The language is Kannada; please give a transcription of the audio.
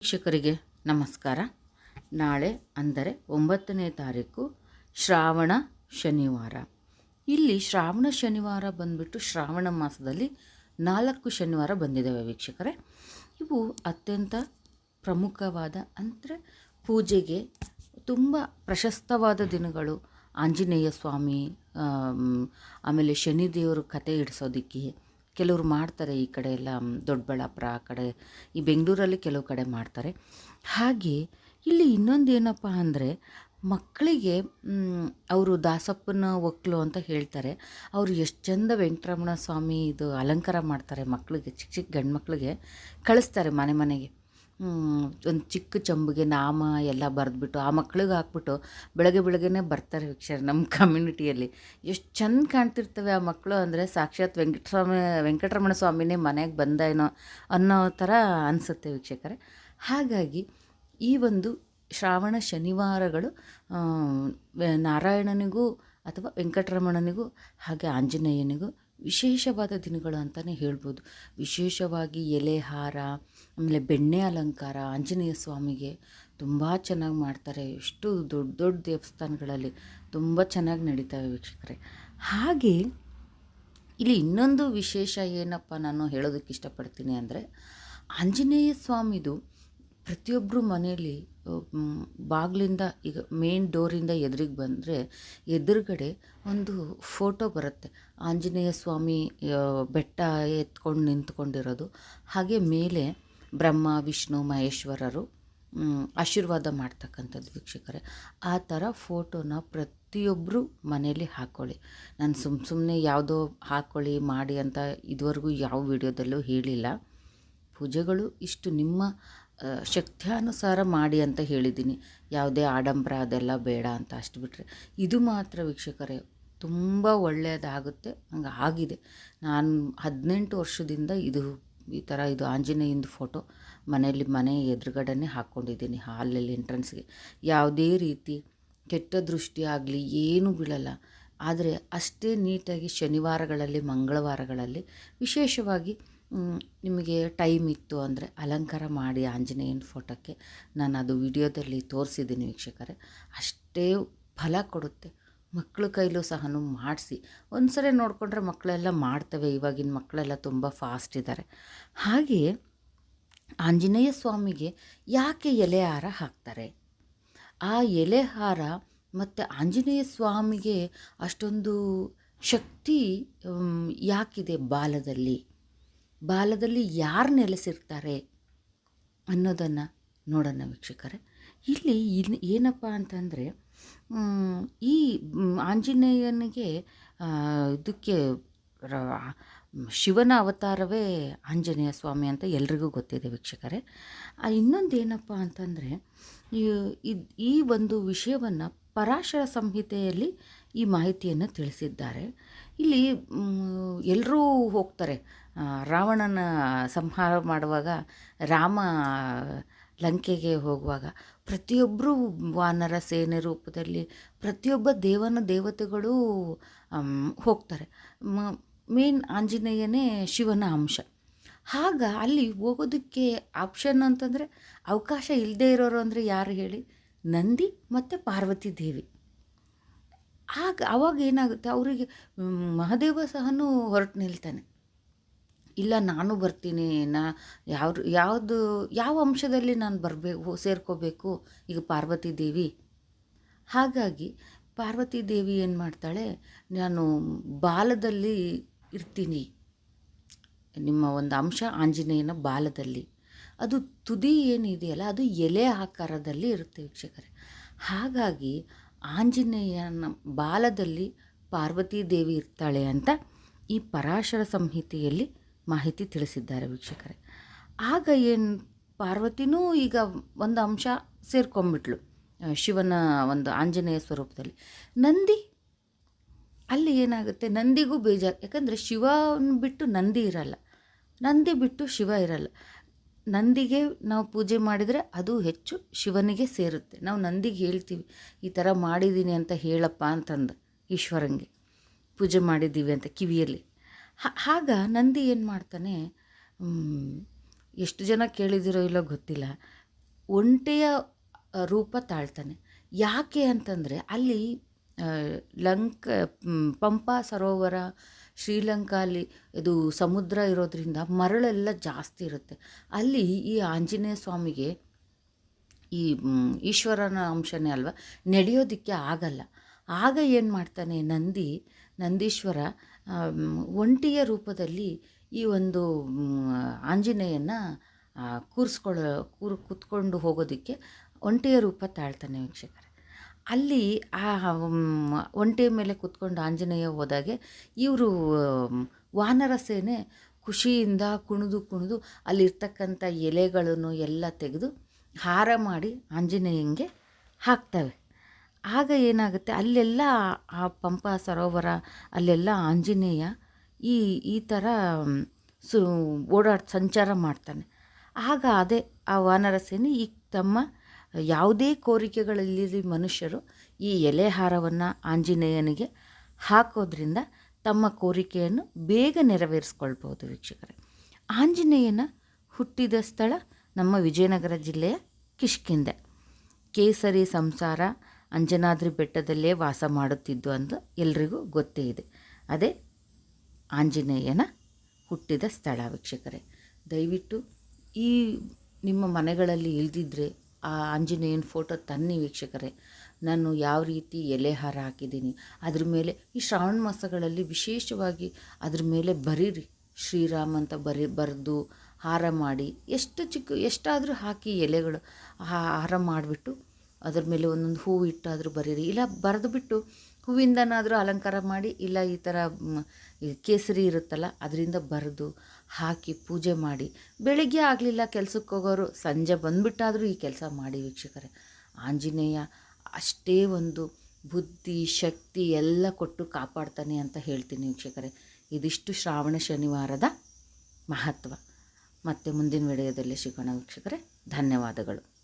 ವೀಕ್ಷಕರಿಗೆ ನಮಸ್ಕಾರ. ನಾಳೆ ಅಂದರೆ ಒಂಬತ್ತನೇ ತಾರೀಕು ಶ್ರಾವಣ ಶನಿವಾರ. ಇಲ್ಲಿ ಶ್ರಾವಣ ಶನಿವಾರ ಬಂದ್ಬಿಟ್ಟು ಶ್ರಾವಣ ಮಾಸದಲ್ಲಿ ನಾಲ್ಕು ಶನಿವಾರ ಬಂದಿದ್ದಾವೆ ವೀಕ್ಷಕರೇ. ಇವು ಅತ್ಯಂತ ಪ್ರಮುಖವಾದ ಅಂದರೆ ಪೂಜೆಗೆ ತುಂಬ ಪ್ರಶಸ್ತವಾದ ದಿನಗಳು. ಆಂಜನೇಯ ಸ್ವಾಮಿ ಆಮ್, ಆಮೇಲೆ ಶನಿದೇವರು ಕತೆ ಇಡಿಸೋದಕ್ಕೆ ಕೆಲವರು ಮಾಡ್ತಾರೆ ಈ ಕಡೆ ಎಲ್ಲ ದೊಡ್ಡಬಳ್ಳಾಪುರ ಆ ಕಡೆ, ಈ ಬೆಂಗಳೂರಲ್ಲಿ ಕೆಲವು ಕಡೆ ಮಾಡ್ತಾರೆ. ಹಾಗೆ ಇಲ್ಲಿ ಇನ್ನೊಂದು ಏನಪ್ಪ ಅಂದರೆ ಮಕ್ಕಳಿಗೆ ಅವರು ದಾಸಪ್ಪನ ಒಕ್ಕಲು ಅಂತ ಹೇಳ್ತಾರೆ. ಅವರು ಎಷ್ಟು ಚಂದ ವೆಂಕಟರಮಣ ಸ್ವಾಮಿ ಇದು ಅಲಂಕಾರ ಮಾಡ್ತಾರೆ ಮಕ್ಕಳಿಗೆ ಚಿಕ್ಕ ಚಿಕ್ಕ ಗಂಡು ಮಕ್ಕಳಿಗೆ ಕಳಿಸ್ತಾರೆ ಮನೆ ಮನೆಗೆ. ಒಂದು ಚಿಕ್ಕ ಚಂಬಿಗೆ ನಾಮ ಎಲ್ಲ ಬರೆದ್ಬಿಟ್ಟು, ಆ ಮಕ್ಳಿಗೆ ಹಾಕ್ಬಿಟ್ಟು ಬೆಳಗ್ಗೆ ಬೆಳಗ್ಗೆನೇ ಬರ್ತಾರೆ ವೀಕ್ಷಕರು ನಮ್ಮ ಕಮ್ಯುನಿಟಿಯಲ್ಲಿ ಎಷ್ಟು ಚೆಂದ ಕಾಣ್ತಿರ್ತವೆ ಆ ಮಕ್ಕಳು ಅಂದರೆ ಸಾಕ್ಷಾತ್ ವೆಂಕಟರಾಮ, ವೆಂಕಟರಮಣ ಸ್ವಾಮಿನೇ ಮನೆಗೆ ಬಂದೇನೋ ಅನ್ನೋ ಥರ ಅನಿಸುತ್ತೆ ವೀಕ್ಷಕರೇ. ಹಾಗಾಗಿ ಈ ಒಂದು ಶ್ರಾವಣ ಶನಿವಾರಗಳು ನಾರಾಯಣನಿಗೂ ಅಥವಾ ವೆಂಕಟರಮಣನಿಗೂ ಹಾಗೆ ಆಂಜನೇಯನಿಗೂ ವಿಶೇಷವಾದ ದಿನಗಳು ಅಂತಲೇ ಹೇಳ್ಬೋದು. ವಿಶೇಷವಾಗಿ ಎಲೆ ಹಾರ, ಆಮೇಲೆ ಬೆಣ್ಣೆ ಅಲಂಕಾರ, ಆಂಜನೇಯ ಸ್ವಾಮಿಗೆ ತುಂಬ ಚೆನ್ನಾಗಿ ಮಾಡ್ತಾರೆ. ಎಷ್ಟು ದೊಡ್ಡ ದೊಡ್ಡ ದೇವಸ್ಥಾನಗಳಲ್ಲಿ ತುಂಬ ಚೆನ್ನಾಗಿ ನಡೀತವೆ ವೀಕ್ಷಕರೇ. ಹಾಗೆ ಇಲ್ಲಿ ಇನ್ನೊಂದು ವಿಶೇಷ ಏನಪ್ಪ ನಾನು ಹೇಳೋದಕ್ಕೆ ಇಷ್ಟಪಡ್ತೀನಿ ಅಂದರೆ ಆಂಜನೇಯ ಸ್ವಾಮಿದು ಪ್ರತಿಯೊಬ್ಬರು ಮನೆಯಲ್ಲಿ ಬಾಗಿಲಿಂದ ಈಗ ಮೇನ್ ಡೋರಿಂದ ಎದುರಿಗೆ ಬಂದರೆ ಎದುರುಗಡೆ ಒಂದು ಫೋಟೋ ಬರುತ್ತೆ. ಆಂಜನೇಯ ಸ್ವಾಮಿ ಬೆಟ್ಟ ಎತ್ಕೊಂಡು ನಿಂತ್ಕೊಂಡಿರೋದು. ಹಾಗೆ ಮೇಲೆ ಬ್ರಹ್ಮ, ವಿಷ್ಣು, ಮಹೇಶ್ವರರು ಆಶೀರ್ವಾದ ಮಾಡ್ತಕ್ಕಂಥದ್ದು ವೀಕ್ಷಕರೇ. ಆ ಥರ ಫೋಟೋನ ಪ್ರತಿಯೊಬ್ಬರು ಮನೆಯಲ್ಲಿ ಹಾಕ್ಕೊಳ್ಳಿ ನಾನು ಸುಮ್ಮ ಸುಮ್ಮನೆ ಯಾವುದೋ ಹಾಕ್ಕೊಳ್ಳಿ ಮಾಡಿ ಅಂತ ಇದುವರೆಗೂ ಯಾವ ವಿಡಿಯೋದಲ್ಲೂ ಹೇಳಿಲ್ಲ. ಪೂಜೆಗಳು ಇಷ್ಟು ನಿಮ್ಮ ಶಕ್ತ್ಯಾನುಸಾರ ಮಾಡಿ ಅಂತ ಹೇಳಿದ್ದೀನಿ. ಯಾವುದೇ ಆಡಂಬರ ಅದೆಲ್ಲ ಬೇಡ ಅಂತ ಅಷ್ಟು ಬಿಟ್ಟರೆ ಇದು ಮಾತ್ರ ವೀಕ್ಷಕರೇ, ತುಂಬ ಒಳ್ಳೆಯದಾಗುತ್ತೆ, ಹಂಗೆ ಆಗಿದೆ. ನಾನು ಹದಿನೆಂಟು ವರ್ಷದಿಂದ ಇದು, ಈ ಥರ ಇದು ಆಂಜನೇಯಂದು ಫೋಟೋ ಮನೆಯಲ್ಲಿ ಮನೆ ಎದುರುಗಡೆನೇ ಹಾಕ್ಕೊಂಡಿದ್ದೀನಿ, ಹಾಲಲ್ಲಿ ಎಂಟ್ರೆನ್ಸ್ಗೆ. ಯಾವುದೇ ರೀತಿ ಕೆಟ್ಟ ದೃಷ್ಟಿ ಆಗಲಿ, ಏನೂ ಬೀಳಲ್ಲ. ಆದರೆ ಅಷ್ಟೇ ನೀಟಾಗಿ ಶನಿವಾರಗಳಲ್ಲಿ, ಮಂಗಳವಾರಗಳಲ್ಲಿ ವಿಶೇಷವಾಗಿ ನಿಮಗೆ ಟೈಮ್ ಇತ್ತು ಅಂದರೆ ಅಲಂಕಾರ ಮಾಡಿ ಆಂಜನೇಯನ ಫೋಟೋಕ್ಕೆ ನಾನು ಅದು ವಿಡಿಯೋದಲ್ಲಿ ತೋರಿಸಿದ್ದೀನಿ ವೀಕ್ಷಕರೇ. ಅಷ್ಟೇ ಫಲ ಕೊಡುತ್ತೆ. ಮಕ್ಕಳ ಕೈಲೂ ಸಹ ಮಾಡಿಸಿ. ಒಂದು ಸರಿ ನೋಡಿಕೊಂಡ್ರೆ ಮಕ್ಕಳೆಲ್ಲ ಮಾಡ್ತವೆ. ಇವಾಗಿನ ಮಕ್ಕಳೆಲ್ಲ ತುಂಬ ಫಾಸ್ಟ್ ಇದ್ದಾರೆ ಹಾಗೆಯೇ ಆಂಜನೇಯ ಸ್ವಾಮಿಗೆ ಯಾಕೆ ಎಲೆ ಹಾರ ಹಾಕ್ತಾರೆ? ಆ ಎಲೆ ಹಾರ ಮತ್ತು ಆಂಜನೇಯ ಸ್ವಾಮಿಗೆ ಅಷ್ಟೊಂದು ಶಕ್ತಿ ಯಾಕಿದೆ ಬಾಲದಲ್ಲಿ? ಬಾಲದಲ್ಲಿ ಯಾರು ನೆಲೆಸಿರ್ತಾರೆ ಅನ್ನೋದನ್ನು ನೋಡೋಣ ವೀಕ್ಷಕರೇ. ಇಲ್ಲಿ ಇನ್ ಏನಪ್ಪ ಅಂತಂದರೆ ಈ ಆಂಜನೇಯನಿಗೆ ಇದಕ್ಕೆ ಶಿವನ ಅವತಾರವೇ ಆಂಜನೇಯ ಸ್ವಾಮಿ ಅಂತ ಎಲ್ರಿಗೂ ಗೊತ್ತಿದೆ ವೀಕ್ಷಕರೇ. ಇನ್ನೊಂದು ಏನಪ್ಪ ಅಂತಂದರೆ, ಈ- ಒಂದು ವಿಷಯವನ್ನು ಪರಾಶರ ಸಂಹಿತೆಯಲ್ಲಿ ಈ ಮಾಹಿತಿಯನ್ನು ತಿಳಿಸಿದ್ದಾರೆ. ಇಲ್ಲಿ ಎಲ್ಲರೂ ಹೋಗ್ತಾರೆ. ರಾವಣನ ಸಂಹಾರ ಮಾಡುವಾಗ ರಾಮ ಲಂಕೆಗೆ ಹೋಗುವಾಗ ಪ್ರತಿಯೊಬ್ಬರೂ ವಾನರ ಸೇನೆ ರೂಪದಲ್ಲಿ ಪ್ರತಿಯೊಬ್ಬ ದೇವನ ದೇವತೆಗಳು ಹೋಗ್ತಾರೆ. ಮೇನ್ ಆಂಜನೇಯನೇ ಶಿವನ ಅಂಶ. ಆಗ ಅಲ್ಲಿ ಹೋಗೋದಕ್ಕೆ ಆಪ್ಷನ್ ಅಂತಂದರೆ ಅವಕಾಶ ಇಲ್ಲದೆ ಇರೋರು ಅಂದರೆ ಯಾರು ಹೇಳಿ? ನಂದಿ ಮತ್ತು ಪಾರ್ವತಿ ದೇವಿ. ಆಗ ಅವಾಗ ಏನಾಗುತ್ತೆ? ಅವರಿಗೆ ಮಹಾದೇವ ಸಹನೂ ಹೊರಟು ನಿಲ್ತಾನೆ. ಇಲ್ಲ, ನಾನು ಬರ್ತೀನಿ, ನಾ ಯಾವ ಯಾವುದು, ಯಾವ ಅಂಶದಲ್ಲಿ ನಾನು ಬರಬೇಕು ಸೇರ್ಕೋಬೇಕು? ಈಗ ಪಾರ್ವತಿ ದೇವಿ. ಹಾಗಾಗಿ ಪಾರ್ವತಿ ದೇವಿ ಏನು ಮಾಡ್ತಾಳೆ, ನಾನು ಬಾಲದಲ್ಲಿ ಇರ್ತೀನಿ. ನಿಮ್ಮ ಒಂದು ಅಂಶ ಆಂಜನೇಯನ ಬಾಲದಲ್ಲಿ. ಅದು ತುದಿ ಏನಿದೆಯಲ್ಲ, ಅದು ಎಲೆ ಆಕಾರದಲ್ಲಿ ಇರುತ್ತೆ ವೀಕ್ಷಕರೇ. ಹಾಗಾಗಿ ಆಂಜನೇಯನ ಬಾಲದಲ್ಲಿ ಪಾರ್ವತಿ ದೇವಿ ಇರ್ತಾಳೆ ಅಂತ ಈ ಪರಾಶರ ಸಂಹಿತೆಯಲ್ಲಿ ಮಾಹಿತಿ ತಿಳಿಸಿದ್ದಾರೆ ವೀಕ್ಷಕರೇ. ಆಗ ಏನು ಪಾರ್ವತಿನೂ ಈಗ ಒಂದು ಅಂಶ ಸೇರ್ಕೊಂಬಿಟ್ಲು ಶಿವನ ಒಂದು ಆಂಜನೇಯ ಸ್ವರೂಪದಲ್ಲಿ. ನಂದಿ, ಅಲ್ಲಿ ಏನಾಗುತ್ತೆ? ನಂದಿಗೂ ಬೇಜಾರು. ಯಾಕಂದರೆ ಶಿವನ ಬಿಟ್ಟು ನಂದಿ ಇರಲ್ಲ. ನಂದಿ ಬಿಟ್ಟು ಶಿವ ಇರಲ್ಲ. ನಂದಿಗೆ ನಾವು ಪೂಜೆ ಮಾಡಿದರೆ ಅದು ಹೆಚ್ಚು ಶಿವನಿಗೆ ಸೇರುತ್ತೆ. ನಾವು ನಂದಿಗೆ ಹೇಳ್ತೀವಿ, ಈ ಥರ ಮಾಡಿದ್ದೀನಿ ಅಂತ ಹೇಳಪ್ಪ ಅಂತಂದು ಈಶ್ವರಂಗೆ. ಪೂಜೆ ಮಾಡಿದ್ದೀವಿ ಅಂತ ಕಿವಿಯಲ್ಲಿ. ಆಗ ನಂದಿ ಏನು ಮಾಡ್ತಾನೆ ಎಷ್ಟು ಜನ ಕೇಳಿದಿರೋ ಇಲ್ಲೋ ಗೊತ್ತಿಲ್ಲ. ಒಂಟೆಯ ರೂಪ ತಾಳ್ತಾನೆ. ಯಾಕೆ ಅಂತಂದರೆ ಅಲ್ಲಿ ಲಂಕ ಪಂಪ ಸರೋವರ, ಶ್ರೀಲಂಕಾಲಿ ಇದು ಸಮುದ್ರ ಇರೋದ್ರಿಂದ ಮರಳೆಲ್ಲ ಜಾಸ್ತಿ ಇರುತ್ತೆ. ಅಲ್ಲಿ ಈ ಆಂಜನೇಯ ಸ್ವಾಮಿಗೆ ಈ ಈಶ್ವರನ ಅಂಶನೇ ಅಲ್ವಾ, ನಡೆಯೋದಕ್ಕೆ ಆಗಲ್ಲ. ಆಗ ಏನು ಮಾಡ್ತಾನೆ ನಂದಿ, ನಂದೀಶ್ವರ ಒಂಟಿಯ ರೂಪದಲ್ಲಿ ಈ ಒಂದು ಆಂಜನೇಯನ ಕೂರಿಸ್ಕೊಳ್ಳೋ ಕೂರ್, ಕೂತ್ಕೊಂಡು ಹೋಗೋದಕ್ಕೆ ಒಂಟೆಯ ರೂಪ ತಾಳ್ತಾನೆ ವೀಕ್ಷಕರೇ. ಅಲ್ಲಿ ಆ ಒಂಟೆಯ ಮೇಲೆ ಕೂತ್ಕೊಂಡು ಆಂಜನೇಯ ಹೋದಾಗೆ ಇವರು ವಾನರ ಸೇನೆ ಖುಷಿಯಿಂದ ಕುಣಿದು ಕುಣಿದು ಅಲ್ಲಿರ್ತಕ್ಕಂಥ ಎಲೆಗಳನ್ನು ಎಲ್ಲ ತೆಗೆದು ಹಾರ ಮಾಡಿ ಆಂಜನೇಯಂಗೆ ಹಾಕ್ತವೆ. ಆಗ ಏನಾಗುತ್ತೆ? ಅಲ್ಲೆಲ್ಲ ಆ ಪಂಪ ಸರೋವರ, ಅಲ್ಲೆಲ್ಲ ಆಂಜನೇಯ ಈ ಈ ಥರ ಸು, ಓಡಾಡ್, ಸಂಚಾರ ಮಾಡ್ತಾನೆ. ಆಗ ಅದೇ ಆ ವಾನರ ಸೇನೆ ಈ ತಮ್ಮ ಯಾವುದೇ ಕೋರಿಕೆಗಳಲ್ಲಿ ಮನುಷ್ಯರು ಈ ಎಲೆಹಾರವನ್ನು ಆಂಜನೇಯನಿಗೆ ಹಾಕೋದ್ರಿಂದ ತಮ್ಮ ಕೋರಿಕೆಯನ್ನು ಬೇಗ ನೆರವೇರಿಸ್ಕೊಳ್ಬೋದು ವೀಕ್ಷಕರೇ. ಆಂಜನೇಯನ ಹುಟ್ಟಿದ ಸ್ಥಳ ನಮ್ಮ ವಿಜಯನಗರ ಜಿಲ್ಲೆಯ ಕಿಷ್ಕಿಂದೆ. ಕೇಸರಿ ಸಂಸಾರ ಅಂಜನಾದ್ರಿ ಬೆಟ್ಟದಲ್ಲೇ ವಾಸ ಮಾಡುತ್ತಿದ್ದು ಅಂತ ಎಲ್ರಿಗೂ ಗೊತ್ತೇ ಇದೆ. ಅದೇ ಆಂಜನೇಯನ ಹುಟ್ಟಿದ ಸ್ಥಳ ವೀಕ್ಷಕರೇ. ದಯವಿಟ್ಟು ಈ ನಿಮ್ಮ ಮನೆಗಳಲ್ಲಿ ಇಲ್ದಿದ್ರೆ ಆ ಆಂಜನೇಯನ ಫೋಟೋ ತನ್ನಿ ವೀಕ್ಷಕರೇ. ನಾನು ಯಾವ ರೀತಿ ಎಲೆ ಹಾರ ಹಾಕಿದ್ದೀನಿ, ಅದ್ರ ಮೇಲೆ ಈ ಶ್ರಾವಣ ಮಾಸಗಳಲ್ಲಿ ವಿಶೇಷವಾಗಿ ಅದ್ರ ಮೇಲೆ ಬರೀರಿ, ಶ್ರೀರಾಮ್ ಅಂತ ಬರಿ, ಬರೆದು ಹಾರ ಮಾಡಿ, ಎಷ್ಟು ಚಿಕ್ಕ, ಎಷ್ಟಾದರೂ ಹಾಕಿ ಎಲೆಗಳು ಹಾರ ಮಾಡಿಬಿಟ್ಟು ಅದ್ರ ಮೇಲೆ ಒಂದೊಂದು ಹೂವು ಇಟ್ಟಾದರೂ ಬರೀರಿ. ಇಲ್ಲ, ಬರೆದು ಬಿಟ್ಟು ಹೂವಿಂದನಾದರೂ ಅಲಂಕಾರ ಮಾಡಿ, ಇಲ್ಲ ಈ ಥರ ಕೇಸರಿ ಇರುತ್ತಲ್ಲ, ಅದರಿಂದ ಬರೆದು ಹಾಕಿ ಪೂಜೆ ಮಾಡಿ. ಬೆಳಿಗ್ಗೆ ಆಗಲಿಲ್ಲ ಕೆಲಸಕ್ಕೆ ಹೋಗೋರು, ಸಂಜೆ ಬಂದುಬಿಟ್ಟಾದರೂ ಈ ಕೆಲಸ ಮಾಡಿ ವೀಕ್ಷಕರೇ. ಆಂಜನೇಯ ಅಷ್ಟೇ ಒಂದು ಬುದ್ಧಿ, ಶಕ್ತಿ ಎಲ್ಲ ಕೊಟ್ಟು ಕಾಪಾಡ್ತಾನೆ ಅಂತ ಹೇಳ್ತೀನಿ ವೀಕ್ಷಕರೇ. ಇದಿಷ್ಟು ಶ್ರಾವಣ ಶನಿವಾರದ ಮಹತ್ವ. ಮತ್ತೆ ಮುಂದಿನ ವಿಡಿಯೋದಲ್ಲಿ ಸಿಗೋಣ ವೀಕ್ಷಕರೇ. ಧನ್ಯವಾದಗಳು.